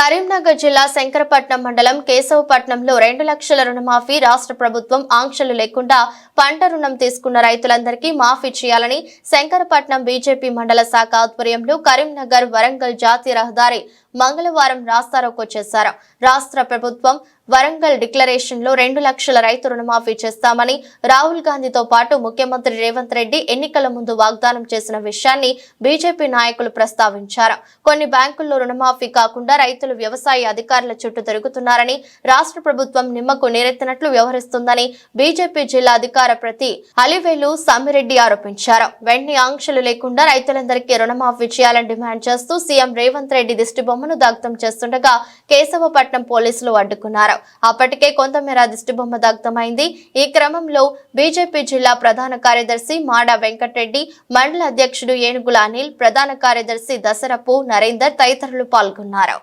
కరీంనగర్ జిల్లా శంకరపట్నం మండలం కేశవపట్నంలో రెండు లక్షల రుణమాఫీ రాష్ట్ర ప్రభుత్వం ఆంక్షలు లేకుండా పంట రుణం తీసుకున్న రైతులందరికీ మాఫీ చేయాలని శంకరపట్నం బీజేపీ మండల శాఖ ఆధ్వర్యంలో కరీంనగర్ వరంగల్ జాతీయ రహదారి మంగళవారం రాస్తారోకో చేశారు. రాష్ట్ర ప్రభుత్వం వరంగల్ డిక్లరేషన్లో రెండు లక్షల రైతు రుణమాఫీ చేస్తామని రాహుల్ గాంధీతో పాటు ముఖ్యమంత్రి రేవంత్ రెడ్డి ఎన్నికల ముందు వాగ్దానం చేసిన విషయాన్ని బీజేపీ నాయకులు ప్రస్తావించారు. కొన్ని బ్యాంకుల్లో రుణమాఫీ కాకుండా రైతులు వ్యవసాయ అధికారుల చుట్టూ తిరుగుతున్నారని రాష్ట్ర ప్రభుత్వం నిమ్మకు నీరెత్తినట్లు వ్యవహరిస్తుందని బీజేపీ జిల్లా అధికార ప్రతి అలివేలు సమ్మిరెడ్డి ఆరోపించారు. వెంటనే ఆంక్షలు లేకుండా రైతులందరికీ రుణమాఫీ చేయాలని డిమాండ్ చేస్తూ సీఎం రేవంత్ రెడ్డి దిష్టిబొమ్మ బొమ్మను దగ్ధం చేస్తుండగా కేశవపట్నం పోలీసులు అడ్డుకున్నారు అప్పటికే కొంతమేర దిష్టిబొమ్మ దగ్ధమైంది ఈ క్రమంలో బీజేపీ జిల్లా ప్రధాన కార్యదర్శి మాడా వెంకటరెడ్డి మండల అధ్యక్షుడు ఏనుగుల అనిల్ ప్రధాన కార్యదర్శి దసరపు నరేందర్ తదితరులు పాల్గొన్నారు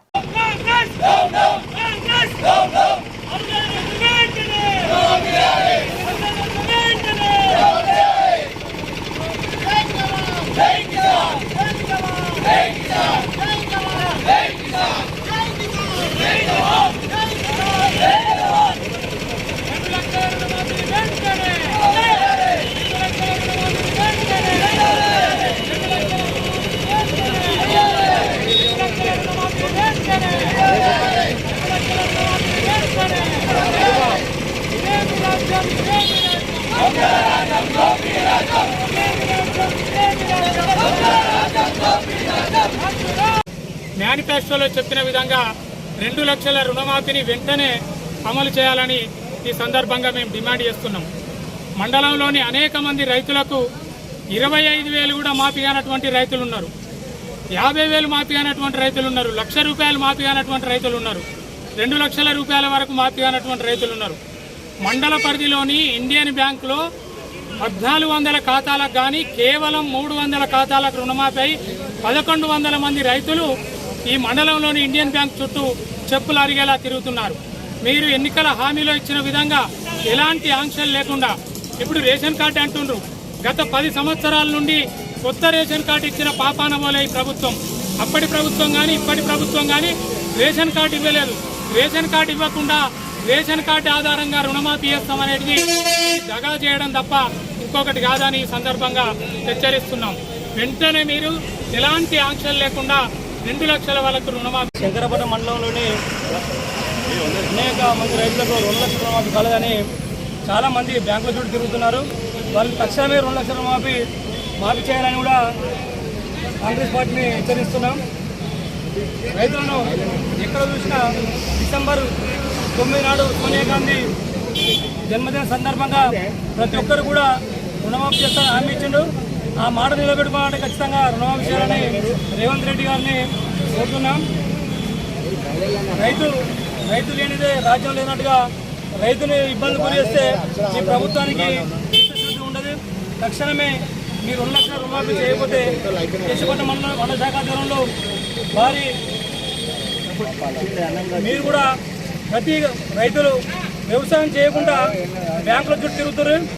మేనిఫెస్టోలో చెప్పిన విధంగా రెండు లక్షల రుణమాఫీని వెంటనే అమలు చేయాలని ఈ సందర్భంగా మేము డిమాండ్ చేస్తున్నాం. మండలంలోని అనేక మంది రైతులకు ఇరవై ఐదు వేలు కూడా మాఫీ కానటువంటి రైతులు ఉన్నారు. యాభై వేలు మాఫీ కానటువంటి రైతులు ఉన్నారు. లక్ష రూపాయలు మాఫీ కానటువంటి రైతులు ఉన్నారు. రెండు లక్షల రూపాయల వరకు మాఫీ కానటువంటి రైతులు ఉన్నారు. మండల పరిధిలోని ఇండియన్ బ్యాంకులో పద్నాలుగు వందల ఖాతాలకు కానీ కేవలం మూడు వందల ఖాతాలకు రుణమాపై పదకొండు వందల మంది రైతులు ఈ మండలంలోని ఇండియన్ బ్యాంక్ చుట్టూ చెప్పులు అరిగేలా తిరుగుతున్నారు. మీరు ఎన్నికల హామీలో ఇచ్చిన విధంగా ఎలాంటి ఆంక్షలు లేకుండా ఇప్పుడు రేషన్ కార్డు అంటుండ్రు. గత పది సంవత్సరాల నుండి కొత్త రేషన్ కార్డు ఇచ్చిన పాపానబోలే ఈ ప్రభుత్వం. అప్పటి ప్రభుత్వం కానీ ఇప్పటి ప్రభుత్వం కానీ రేషన్ కార్డు ఇవ్వలేదు. రేషన్ కార్డు ఇవ్వకుండా రేషన్ కార్డు ఆధారంగా రుణమాఫీ చేస్తామనేది దగా చేయడం తప్ప ఇంకొకటి కాదని ఈ సందర్భంగా హెచ్చరిస్తున్నాం. వెంటనే మీరు ఎలాంటి ఆంక్షలు లేకుండా రెండు లక్షల వాళ్ళకు రుణమాఫీ శంకరపట్నం మండలంలోని అనేక మంది రైతులకు రెండు లక్షల రుణమాఫీ కలదని చాలా మంది బ్యాంకుల చుట్టూ తిరుగుతున్నారు. వాళ్ళు తక్షణమే రెండు లక్షల రుణమాఫీ మాఫీ చేయాలని కూడా కాంగ్రెస్ పార్టీని హెచ్చరిస్తున్నాం. రైతులను ఎక్కడ చూసినా డిసెంబర్ తొమ్మిది నాడు సోనియా గాంధీ జన్మదిన సందర్భంగా ప్రతి ఒక్కరు కూడా రుణమాఫీ చేస్తారని హామీ ఇచ్చిండు. ఆ మాట నిలబెట్టుకోవాలంటే ఖచ్చితంగా రుణమాఫీ చేయాలని రేవంత్ రెడ్డి గారిని కోరుతున్నాం. రైతు రైతు లేనిదే రాజ్యం లేనట్టుగా రైతుని ఇబ్బంది గురి చేస్తే ఈ ప్రభుత్వానికి చిత్తశుద్ధి ఉండదు. తక్షణమే మీరు ఉన్న లక్షల రుణమాఫీ చేయకపోతే దేశపట్ల మండల మండల శాఖ ఆధ్వర్యంలో వారి మీరు కూడా ప్రతి రైతులు వ్యవసాయం చేయకుండా బ్యాంకుల చుట్టూ తిరుగుతారు